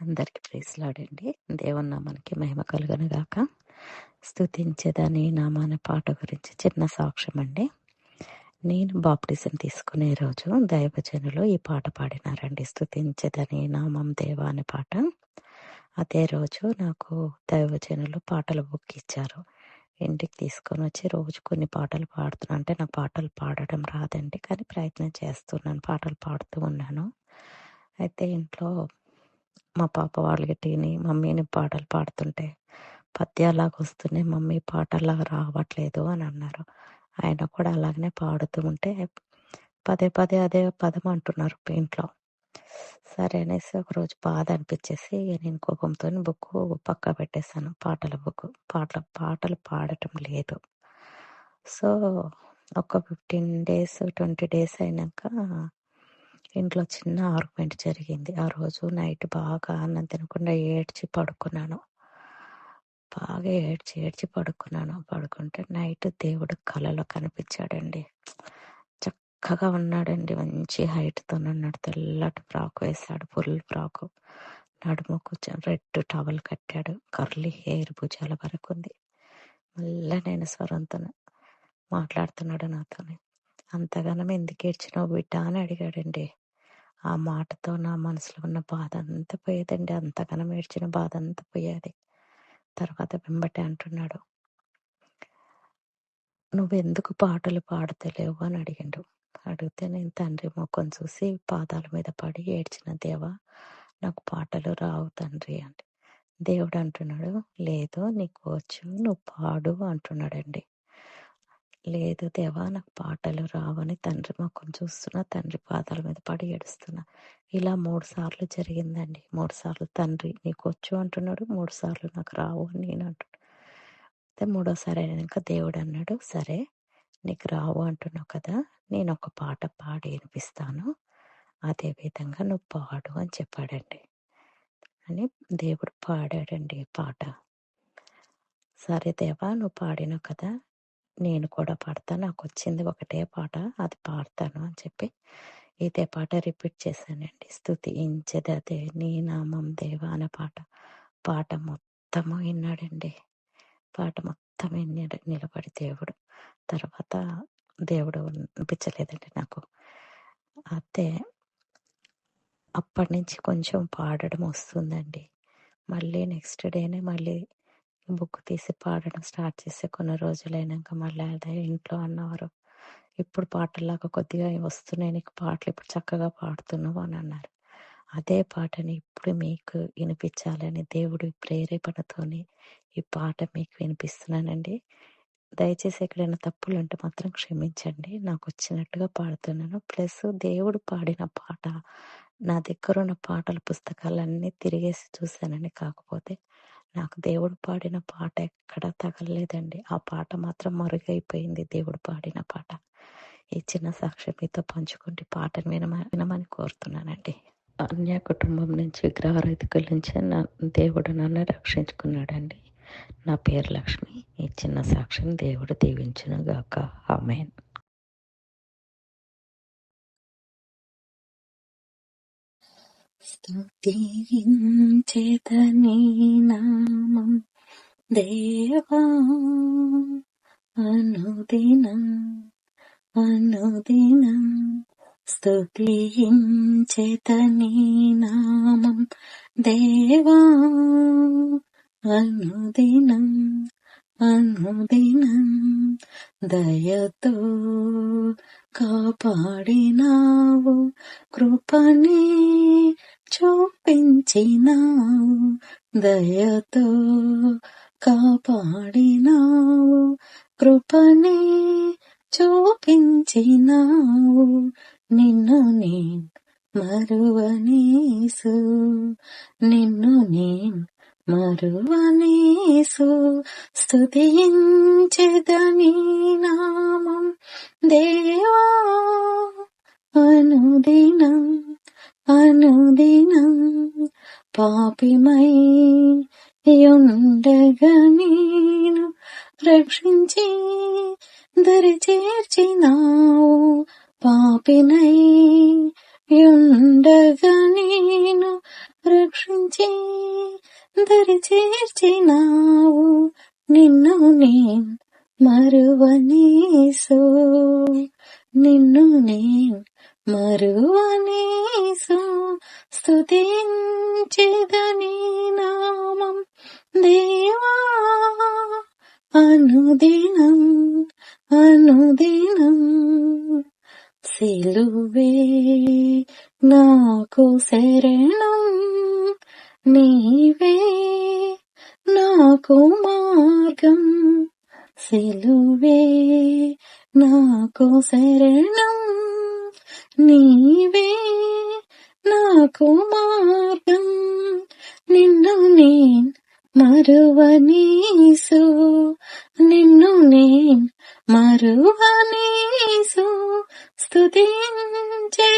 అందరికి ప్రేసలాడండి దేవుని నామానికి మహిమ కలుగను గాక స్థుతించేదని నామాన పాట గురించి చిన్న సాక్ష్యం అండి నేను బాప్టిజం తీసుకునే రోజు దైవజనులు ఈ పాట పాడినారండి. స్థుతించేదని నామం దేవా అనే పాట. అదే రోజు నాకు దైవజనులు పాటలు బుక్ ఇచ్చారు ఇంటికి తీసుకొని వచ్చి రోజు కొన్ని పాటలు పాడుతున్నా. అంటే నాకు పాటలు పాడడం రాదండి. కానీ ప్రయత్నం చేస్తున్నాను. పాటలు పాడుతూ ఉన్నాను. అయితే ఇంట్లో మా పాప వాళ్ళకి టీని మమ్మీని పాటలు పాడుతుంటే పద్యాలాగా వస్తున్నాయి మమ్మీ పాటలాగా రావట్లేదు అని అన్నారు. ఆయన కూడా అలాగనే పాడుతూ ఉంటే పదే పదే అదే పదం అంటున్నారు ఇంట్లో. సరే అనేసి ఒకరోజు బాధ అనిపించేసి నేను కోపంతో బుక్ పక్క పెట్టేశాను పాటల బుక్ పాటల పాటలు పాడటం లేదు. సో ఒక ఫిఫ్టీన్ డేస్ ట్వంటీ డేస్ అయినాక ఇంట్లో చిన్న ఆర్గ్యుమెంట్ జరిగింది. ఆ రోజు నైట్ బాగా అన్నం తినకుండా ఏడ్చి పడుకున్నాను. బాగా ఏడ్చి ఏడ్చి పడుకున్నాను. పడుకుంటే నైట్ దేవుడు కలలో కనిపించాడండి. చక్కగా ఉన్నాడండి. మంచి హైట్తో ఉన్నాడు. తెల్లటి ఫ్రాక్ వేశాడు. ఫుల్ ఫ్రాక్ నడుము కూర్చొని రెడ్ టవల్ కట్టాడు. కర్లీ హెయిర్ భుజాల వరకు ఉంది. మళ్ళీ నేను స్వరంతో మాట్లాడుతున్నాడు నాతోని. అంతగానం ఎందుకు ఏడ్చినావు బిడ్డ అని అడిగాడండి. ఆ మాటతో నా మనసులో ఉన్న బాధ అంతా పోయేదండి. అంతగానం ఏడ్చిన బాధ అంతా పోయేది. తర్వాత వెంబటి అంటున్నాడు నువ్వెందుకు పాటలు పాడతలేవు? అని అడిగిండు. అడిగితే నేను తండ్రి ముఖం చూసి పాదాల మీద పడి ఏడ్చిన దేవా నాకు పాటలు రావు తండ్రి అంటే దేవుడు అంటున్నాడు లేదు నీకు వచ్చు నువ్వు పాడు అంటున్నాడండి. లేదు దేవా నాకు పాటలు రావని తండ్రి మొక్కం చూస్తున్నా తండ్రి పాదాల మీద పడి ఏడుస్తున్నా. ఇలా మూడు సార్లు జరిగిందండి. మూడు సార్లు తండ్రి నీకు వచ్చు అంటున్నాడు మూడు సార్లు నాకు రావు అని నేను అంటున్నాడు అయితే మూడోసారి అయినాక దేవుడు అన్నాడు సరే నీకు రావు అంటున్నావు కదా నేను ఒక పాట పాడి వినిపిస్తాను. అదే విధంగా నువ్వు పాడు అని చెప్పాడండి. అని దేవుడు పాడాడండి పాట. సరే దేవా నువ్వు పాడినావు కదా నేను కూడా పాడతాను నాకు వచ్చింది ఒకటే పాట అది పాడతాను అని చెప్పి ఇదే పాట రిపీట్ చేశానండి. స్థుతి ఇంచదదే నీ నామం దేవా అనే పాట. పాట మొత్తము విన్నాడండి. పాట మొత్తం విన్నాడు నిలబడి దేవుడు. తర్వాత దేవుడు అనిపించలేదండి నాకు. అయితే అప్పటి నుంచి కొంచెం పాడడం వస్తుందండి. మళ్ళీ నెక్స్ట్ డేనే మళ్ళీ బుక్ తీసి పాడడం స్టార్ట్ చేసే కొన్ని రోజులైనాక మళ్ళీ అదే ఇంట్లో అన్నవారు ఇప్పుడు పాటలాగా కొద్దిగా వస్తున్నాయి నీకు పాటలు ఇప్పుడు చక్కగా పాడుతున్నావు అని అన్నారు. అదే పాటని ఇప్పుడు మీకు వినిపించాలని దేవుడి ప్రేరేపణతోని ఈ పాట మీకు వినిపిస్తున్నానండి. దయచేసి ఎక్కడైనా తప్పులు ఉంటే మాత్రం క్షమించండి. నాకు వచ్చినట్టుగా పాడుతున్నాను. ప్లస్ దేవుడు పాడిన పాట నా దగ్గర ఉన్న పాటల పుస్తకాలన్నీ తిరిగేసి చూశానని కాకపోతే నాకు దేవుడు పాడిన పాట ఎక్కడ తగలలేదండి. ఆ పాట మాత్రం మరుగైపోయింది దేవుడు పాడిన పాట. ఈ చిన్న సాక్ష్యం మీతో పంచుకుంటే పాటను వినమ వినమని కోరుతున్నానండి. అన్య కుటుంబం నుంచి విగ్రహారాధికుల నుంచి నా దేవుడు నన్ను రక్షించుకున్నాడండి. నా పేరు లక్ష్మి. ఈ చిన్న సాక్ష్యం దేవుడు దీవించును గాక ఆమెన్. స్తుతించేతని నామం దేవా అనుదినం అనుదినం స్తుతించేతని నామం దేవా అనుదినం అనుదినం దయతో కాపాడినావు కృపని చూపించినావు దయతో కాపాడినావు కృపని చూపించినావు నిన్ను నేను మరువనీసు నిన్ను నేను మరువనీసు స్తుతించదని నామం దేవా అనుదినం అనుదినం పాపిమై ఉండగా నేను రక్షించి దరి చేర్చినావు పాపినై ఉండగా నేను రక్షించి రక్షించి దరి చేర్చినావు నిన్ను నేను మరువనీసు నిన్ను నేను మరువనీసు అనుదినం సిలువే నాకు శరణం నీవే. నాకు మార్గం సిలువే. నాకు శరణం నీవే. నాకు మార్గం నిన్ను నేను మరువనీసు. నిన్ను నేను మరువనీసు స్తుతించెదని